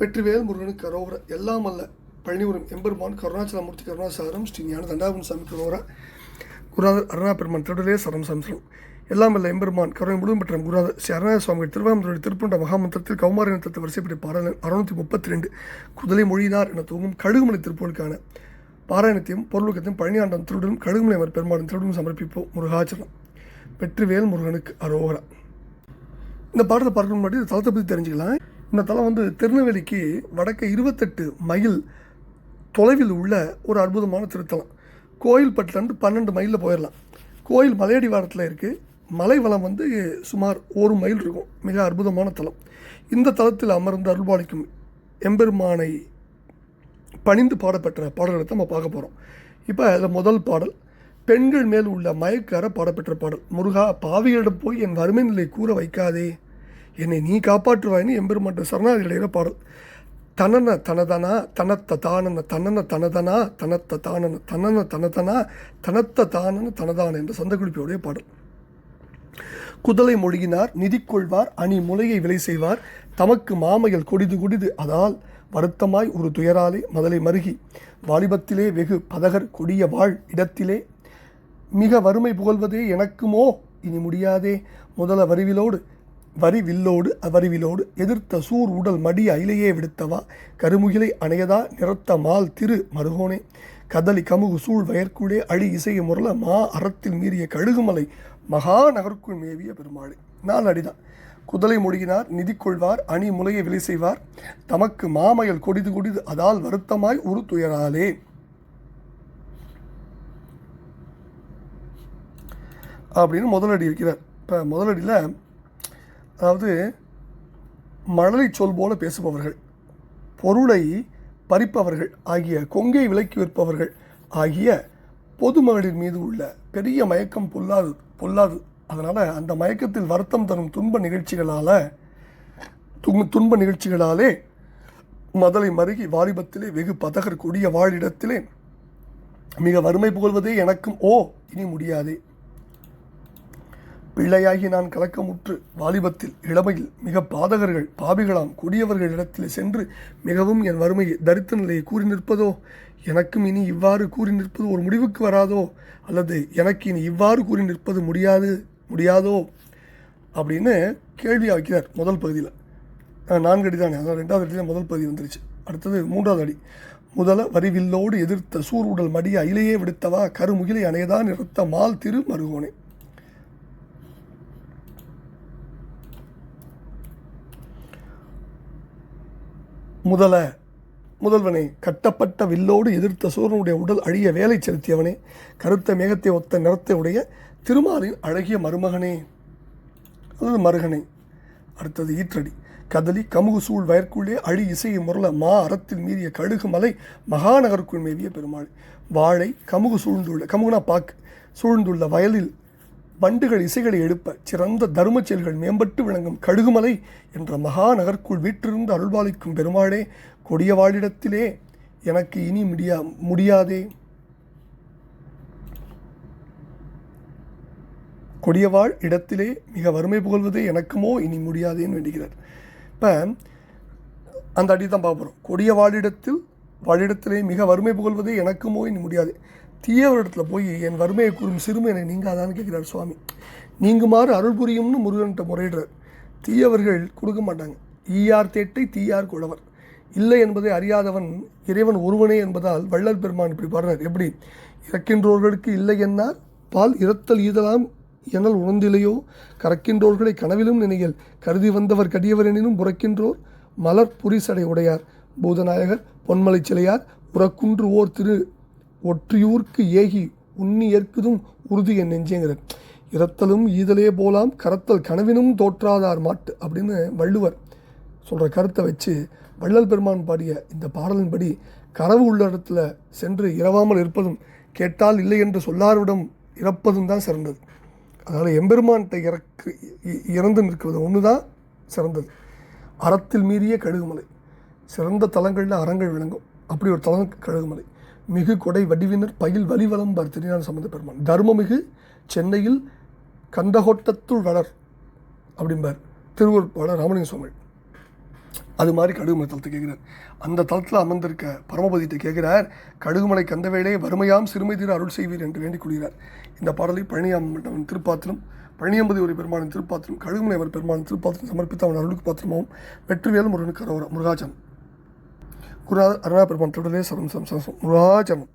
வெற்றிவேல் முருகனுக்கு கரோகர எல்லாம் அல்ல. பழனிபுரம் எம்பெருமான் கருணாச்சலமூர்த்தி கருணாசாரம் ஸ்ரீ ஞான தண்டாபுரம் சாமி கரோகர குருநாதர் அருணா பெருமான் திருடலே சரம் சம்சரம் எல்லாம் அல்ல எம்பெருமான் கருணை முழுவதும் பெற்ற குருநாதர் ஸ்ரீ அருணா சுவாமிகள் திருவாமந்தோடு திருப்பண்ட மகாமந்திரத்தில் கௌமார இனத்தை வரிசைப்படி பாடல் அறுநூற்றி முப்பத்தி ரெண்டு குதலை மொழியினார் என தூங்கும் கழுகுமலை திருப்போலுக்கான பாராயணத்தையும் பொருளுக்கத்தையும் பழனியாண்டம் திருடனும் கழுகுமலை அவர் பெருமாளும் திருடனும் சமர்ப்பிப்போம் முருகாச்சலம் வெற்றிவேல் முருகனுக்கு அரோகரா. இந்த பாடத்தை பார்க்க முன்னாடி தளத்தை பற்றி தெரிஞ்சுக்கலாம். இந்த தலம் வந்து திருநெல்வேலிக்கு வடக்க இருபத்தெட்டு மைல் தொலைவில் உள்ள ஒரு அற்புதமான திருத்தலம். கோயில்பட்டிலேருந்து பன்னெண்டு மைலில் போயிடலாம் கோயில் மலையடி வாரத்தில் இருக்குது மலை வளம் வந்து சுமார் ஒரு மைல் இருக்கும். மிக அற்புதமான தலம். இந்த தலத்தில் அமர்ந்து அருள்பாலிக்கும் எம்பெருமானை பணிந்து பாடப்பெற்ற பாடல்களை தான் நம்ம பார்க்க போகிறோம் இப்போ அதில் முதல் பாடல் பெண்கள் மேல் உள்ள மயக்கார பாடப்பெற்ற பாடல். முருகா பாவிகளிடம் போய் என் வறுமை நிலை கூற வைக்காதே. என்னை நீ காப்பாற்றுவாயின்னு எம்பெருமாட்ட சரணாதிகளேற பாடல். தனன தனதனா தனத்த தானன தனன தனதனா தனத்த தானன தனன தனதனா தனத்த தானன தனதான என்ற சந்தகுறிப்பியுடைய பாடல். குதலை மொழியினார் நிதி கொள்வார் அணி முலையை விலை செய்வார் தமக்கு மாமைகள் கொடிது குடிது அதால் வருத்தமாய் ஒரு துயராலே மதலை மருகி வாலிபத்திலே வெகு பதகர் கொடிய வாழ் இடத்திலே மிக வறுமை புகழ்வதே எனக்குமோ இனி முடியாதே முதல வரிவிலோடு வரி வில்லோடு அவரிவிலோடு எதிர்த்த சூர் உடல் மடிய அயிலையே விடுத்தவா? கருமுகிலை அணையதா? நிறத்த மால் திரு மருகோனே. கதலி கமுகு சூழ் வயற்குடே அழி இசைய முரள மா அறத்தில் மீறிய கழுகுமலை மகா நகர்க்குள் மேவிய பெருமாளே. நான் அடிதான். குதலை மொழியினார் நிதி கொள்வார் அணி முலையை விலை செய்வார். தமக்கு மாமயல் கொடிது கொடிது அதால் வருத்தமாய் உரு துயராலே. அப்படின்னு முதலடி இருக்கிறார். இப்போ முதலடியில் அதாவது மழலை சொல் போல பேசுபவர்கள் பொருளை பறிப்பவர்கள் ஆகிய கொங்கை விலக்கி விற்பவர்கள் ஆகிய பொதுமகளிர் மீது உள்ள பெரிய மயக்கம் பொல்லாது பொல்லாது. அதனால் அந்த மயக்கத்தில் வருத்தம் தரும் துன்ப நிகழ்ச்சிகளால் துன்ப துன்ப நிகழ்ச்சிகளாலே மதலை மருகி வாலிபத்திலே வெகு பதகர் கொடிய வாழிடத்திலே மிக வறுமை புகழ்வதே எனக்கும் ஓ இனி முடியாதே. பிள்ளையாகி நான் கலக்கமுற்று வாலிபத்தில் இளமையில் மிக பாதகர்கள் பாவிகளாம் கொடியவர்களிடத்தில் சென்று மிகவும் என் வறுமையை தரித்த நிலையை கூறி நிற்பதோ? எனக்கும் இனி இவ்வாறு கூறி நிற்பது ஒரு முடிவுக்கு வராதோ? அல்லது எனக்கு இனி இவ்வாறு கூறி நிற்பது முடியாது முடியாதோ? அப்படின்னு கேள்வியாக வைக்கிறார் முதல் பகுதியில். நான்கு அடி தானே அதான் ரெண்டாவது அடியில் முதல் பகுதி வந்துருச்சு. அடுத்தது மூன்றாவது அடி. முதல வரிவில்லோடு எதிர்த்த சூர் உடல் மடிய அயிலையே விடுத்தவா? கருமுகிலை அணையதான் நிறுத்த மால் திரு மருகோனே. முதல முதல்வனை கட்டப்பட்ட வில்லோடு எதிர்த்த சூரனுடைய உடல் அழிய வேலை செலுத்தியவனே கருத்த மேகத்தை ஒத்த நிறத்தை உடைய திருமாலின் அழகிய மருமகனே. அதாவது மருகனை. அடுத்தது ஈற்றடி. கதலி கமுகு சூழ் வயற்குள்ளே அழி இசையை முரள மா அறத்தில் மீறிய கழுகு மலை மகாநகருக்குள் மேவிய பெருமாள். வாழை கமுகு சூழ்ந்துள்ள கமுகுனா பாக்கு சூழ்ந்துள்ள வயலில் வண்டுகள் இசைகளை எழுப்ப சிறந்த தரும செயல்கள் மேம்பட்டு விளங்கும் கழுகுமலை என்ற மகாநகர்க்குள் வீற்றிருந்து அருள்பாலிக்கும் பெருமாளே கொடிய வாழிடத்திலே எனக்கு இனி முடியா முடியாதே. கொடியவாழ் இடத்திலே மிக வறுமை புகழ்வதே எனக்குமோ இனி முடியாதேன்னு வேண்டுகிறார். இப்போ அந்த அடி தான் பார்க்க கொடிய வாழிடத்தில் வாழிடத்திலே மிக வறுமை புகழ்வதே எனக்குமோ இனி முடியாது. தீயவரிடத்தில் போய் என் வறுமையை கூறும் சிறுமை நீங்காதான்னு கேட்குறார் சுவாமி. நீங்குமாறு அருள் புரியும்னு முருகன்கிட்ட முறையிடுறார். தீயவர்கள் கொடுக்க மாட்டாங்க. ஈயார் தேட்டை தீயார் குழவர். இல்லை என்பதை அறியாதவன் இறைவன் ஒருவனே என்பதால் வள்ளல் பெருமான் இப்படி பாடுறார். எப்படி? இறக்கின்றோர்களுக்கு இல்லை என்னார் பால் இரத்தல் ஈதலாம் எனல் உணர்ந்திலையோ? கறக்கின்றோர்களை கனவிலும் நினைகள். கருதி வந்தவர் கடியவர் எனினும் புறக்கின்றோர். மலர் புரிசடை உடையார். பூதநாயகர் பொன்மலை சிலையார் உறக்குன்று ஓர் திரு ஒற்றியூர்க்கு ஏகி உண்ணி ஏற்குதும் உறுதி என் நெஞ்சேங்கிறார் இரத்தலும் ஈதலே போலாம் கரத்தல் கனவினும் தோற்றாதார் மாட்டு அப்படின்னு வள்ளுவர் சொல்கிற கருத்தை வச்சு வள்ளல் பெருமான் பாடிய இந்த பாடலின்படி கனவு உள்ள இடத்துல சென்று இரவாமல் இருப்பதும் கேட்டால் இல்லை என்று சொல்லாரிடம் இறப்பதும் தான் சிறந்தது. அதனால் எம்பெருமான்கிட்ட இறக்கு இ- இறந்து நிற்கிறது ஒன்று தான் சிறந்தது. அறத்தில் மீறிய கழுகுமலை. சிறந்த தலங்களில் அறங்கள் விளங்கும். அப்படி ஒரு தலம் கழுகுமலை. மிகு கொடை வடிவினர் பயில் வலிவலம் பார் திருஞான சம்பந்த பெருமான். தர்மமிகு சென்னையில் கந்தகோட்டத்துள் வளர் அப்படிம்பார் திருவூர் பாட ராமலிங்க சுவாமி. அது மாதிரி கடுகுமலை தலத்தை கேட்குறார். அந்த தளத்தில் அமர்ந்திருக்க பரமபதித்தை கேட்குறார் கடுகுமலை கந்தவேளே வறுமையாம் சிறுமை தீர அருள் செய்வீர் என்று வேண்டிக் கொள்கிறார். இந்த பாடலை பழனியாம் திருப்பாத்திரம் பழனியம்பதி ஒரு பெருமானின் திருப்பாத்திரம் கழுகுமலை அவர் பெருமானின் திருப்பாத்திரம் சமர்ப்பித்த அவன் அருளுக்கு பாத்திரமாகவும் வெற்றிவேல் முருகனுக்கு அரோரா முருகாஜன் குருநாதர் அருணா பெருமான் தொடரே சரம் சம் சம் சம். முருகாச்சனம்